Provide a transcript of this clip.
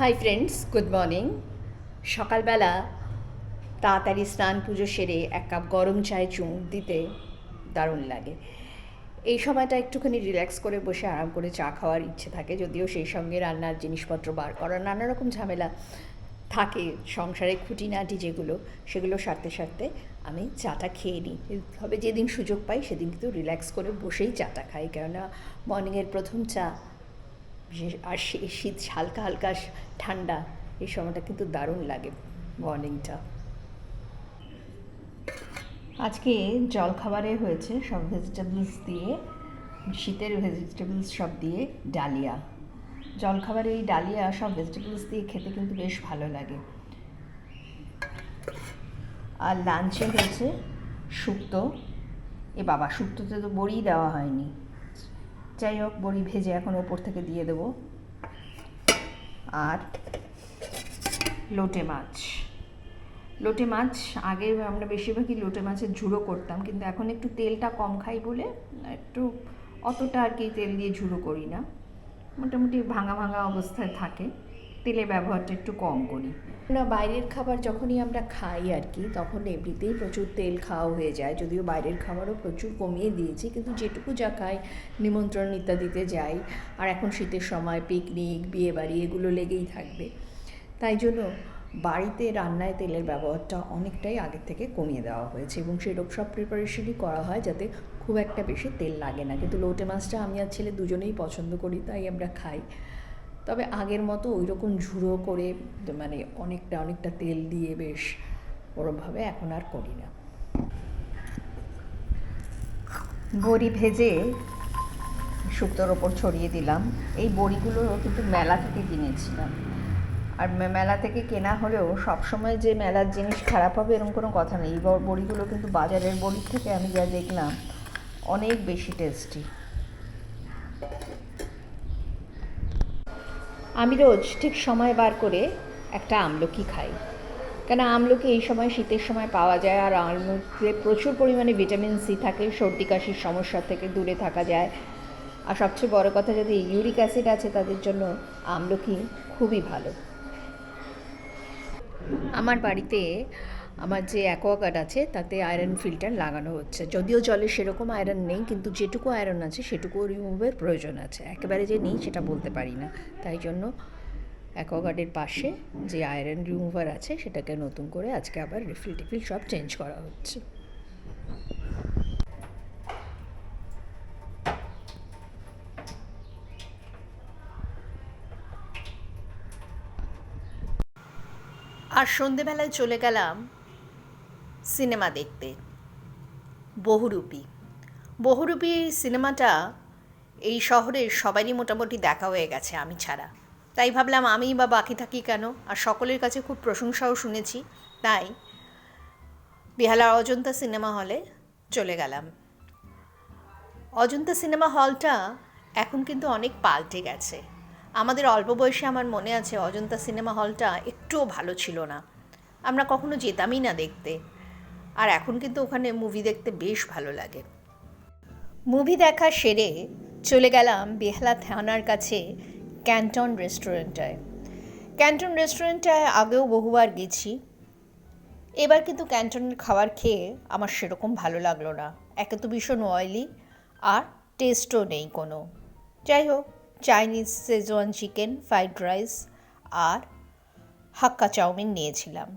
Hi friends good morning সকালবেলা তাড়াতাড়ি স্নান পুজো সেরে এক কাপ গরম চায়ে চুমুক দিতে দারুণ লাগে। এই সময়টা একটুখানি রিল্যাক্স করে বসে আরাম করে চা খাওয়ার ইচ্ছে থাকে, যদিও সেই সঙ্গে রান্নার জিনিসপত্র বার করার নানা রকম ঝামেলা থাকে সংসারে খুঁটিনাটি যেগুলো, সেগুলো সারতে সারতে আমি চাটা খেয়ে নিই। তবে যেদিন সুযোগ পাই সেদিন কিন্তু রিল্যাক্স করে বসেই চাটা খাই, কেননা মর্নিংয়ের প্রথম চা আর শীত, হালকা হালকা ঠান্ডা, এই সময়টা কিন্তু দারুণ লাগে মর্নিংটা আজকে জলখাবারে হয়েছে সব ভেজিটেবলস দিয়ে, শীতের ভেজিটেবলস সব দিয়ে ডালিয়া। জলখাবারে এই ডালিয়া সব ভেজিটেবলস দিয়ে খেতে কিন্তু বেশ ভালো লাগে। আর লাঞ্চে হয়েছে শুক্তো। এ বাবা, শুক্তোতে তো বড়ি দেওয়া হয়নি। যাই হোক, বড়ি ভেজে এখন ওপর থেকে দিয়ে দেবো। আর লোটে মাছ। লোটে মাছ, আগে আমরা বেশিরভাগই লোটে মাছের ঝুড়ো করতাম, কিন্তু এখন একটু তেলটা কম খাই বলে একটু অতটা আর কি তেল দিয়ে ঝুড়ো করি না। মোটামুটি ভাঙা ভাঙা অবস্থায় থাকে। তেলের ব্যবহারটা একটু কম করি। না, বাইরের খাবার যখনই আমরা খাই আর কি, তখন এমনিতেই প্রচুর তেল খাওয়া হয়ে যায়। যদিও বাইরের খাবারও প্রচুর কমিয়ে দিয়েছি, কিন্তু যেটুকু যা খাই, নিমন্ত্রণ ইত্যাদিতে যাই। আর এখন শীতের সময় পিকনিক বিয়েবাড়ি এগুলো লেগেই থাকবে। তাই জন্য বাড়িতে রান্নায় তেলের ব্যবহারটা অনেকটাই আগের থেকে কমিয়ে দেওয়া হয়েছে এবং সেরকম সব প্রিপারেশনই করা হয় যাতে খুব একটা বেশি তেল লাগে না। কিন্তু লোটে মাছটা আমি আর ছেলে দুজনেই পছন্দ করি, তাই আমরা খাই। তবে আগের মতো ওই রকম ঝুড়ো করে মানে অনেকটা অনেকটা তেল দিয়ে বেশ ওরমভাবে এখন আর করি না। বড়ি ভেজে শুক্তোর ওপর ছড়িয়ে দিলাম। এই বড়িগুলো কিন্তু মেলা থেকে কিনেছিলাম। আর মেলা থেকে কেনা হলেও সবসময় যে মেলার জিনিস খারাপ হবে এরকম কোনো কথা নেই। বড়িগুলো কিন্তু বাজারের বড়ির থেকে আমি যা দেখলাম, অনেক বেশি টেস্টি আমি রোজ ঠিক সময় বার করে একটা আমলকি খাই। কেন আমলকি এই সময় শীতের সময় পাওয়া যায় আর আমলকিতে প্রচুর পরিমাণে ভিটামিন সি থাকে, সর্দি কাশির সমস্যা থেকে দূরে থাকা যায়। আর সবচেয়ে বড় কথা যদি ইউরিক অ্যাসিড আছে, তাদের জন্য আমলকি খুবই ভালো। আমার বাড়িতে আমার যে অ্যাকোয়াগার্ড আছে, তাতে আয়রন ফিল্টার লাগানো হচ্ছে। যদিও জলে সেরকম আয়রন নেই, কিন্তু যেটুকু আয়রন আছে, সেটুকু রিমুভের প্রয়োজন আছে। একেবারে যে নেই, সেটা বলতে পারি না। তাই জন্য অ্যাকোয়াগার্ডের পাশে যে আয়রন রিমুভার আছে, সেটাকে নতুন করে আজকে আবার রিফিল টিফিল সব চেঞ্জ করা হচ্ছে। আর সন্ধেবেলায় চলে গেলাম। সিনেমা দেখতে। বহুরূপী। বহুরূপী সিনেমাটা এই শহরের সবারই মোটামুটি দেখা হয়ে গেছে আমি ছাড়া। তাই ভাবলাম আমি বা বাকি থাকি কেন? আর সকলের কাছে খুব প্রশংসাও শুনেছি। তাই বেহালার অজন্তা সিনেমা হলে চলে গেলাম। অজন্তা সিনেমা হলটা এখন কিন্তু অনেক পাল্টে গেছে। আমাদের অল্প বয়সে আমার মনে আছে অজন্তা সিনেমা হলটা একটুও ভালো ছিল না। আমরা কখনো যেতামই না দেখতে। আর এখন কিন্তু ওখানে মুভি দেখতে বেশ ভালো লাগে। মুভি দেখা সেরে চলে গেলাম বেহালা থানার কাছে ক্যান্টন রেস্টুরেন্টায় ক্যান্টন রেস্টুরেন্টায় আগেও বহুবার গেছি। এবার কিন্তু ক্যান্টনের খাবার খেয়ে আমার সেরকম ভালো লাগল না। একে তো ভীষণ অয়েলি আর টেস্টও নেই কোনো। যাই হোক Chinese Schezwan chicken fried rice আর হাক্কা চাউমিন নিয়েছিলাম।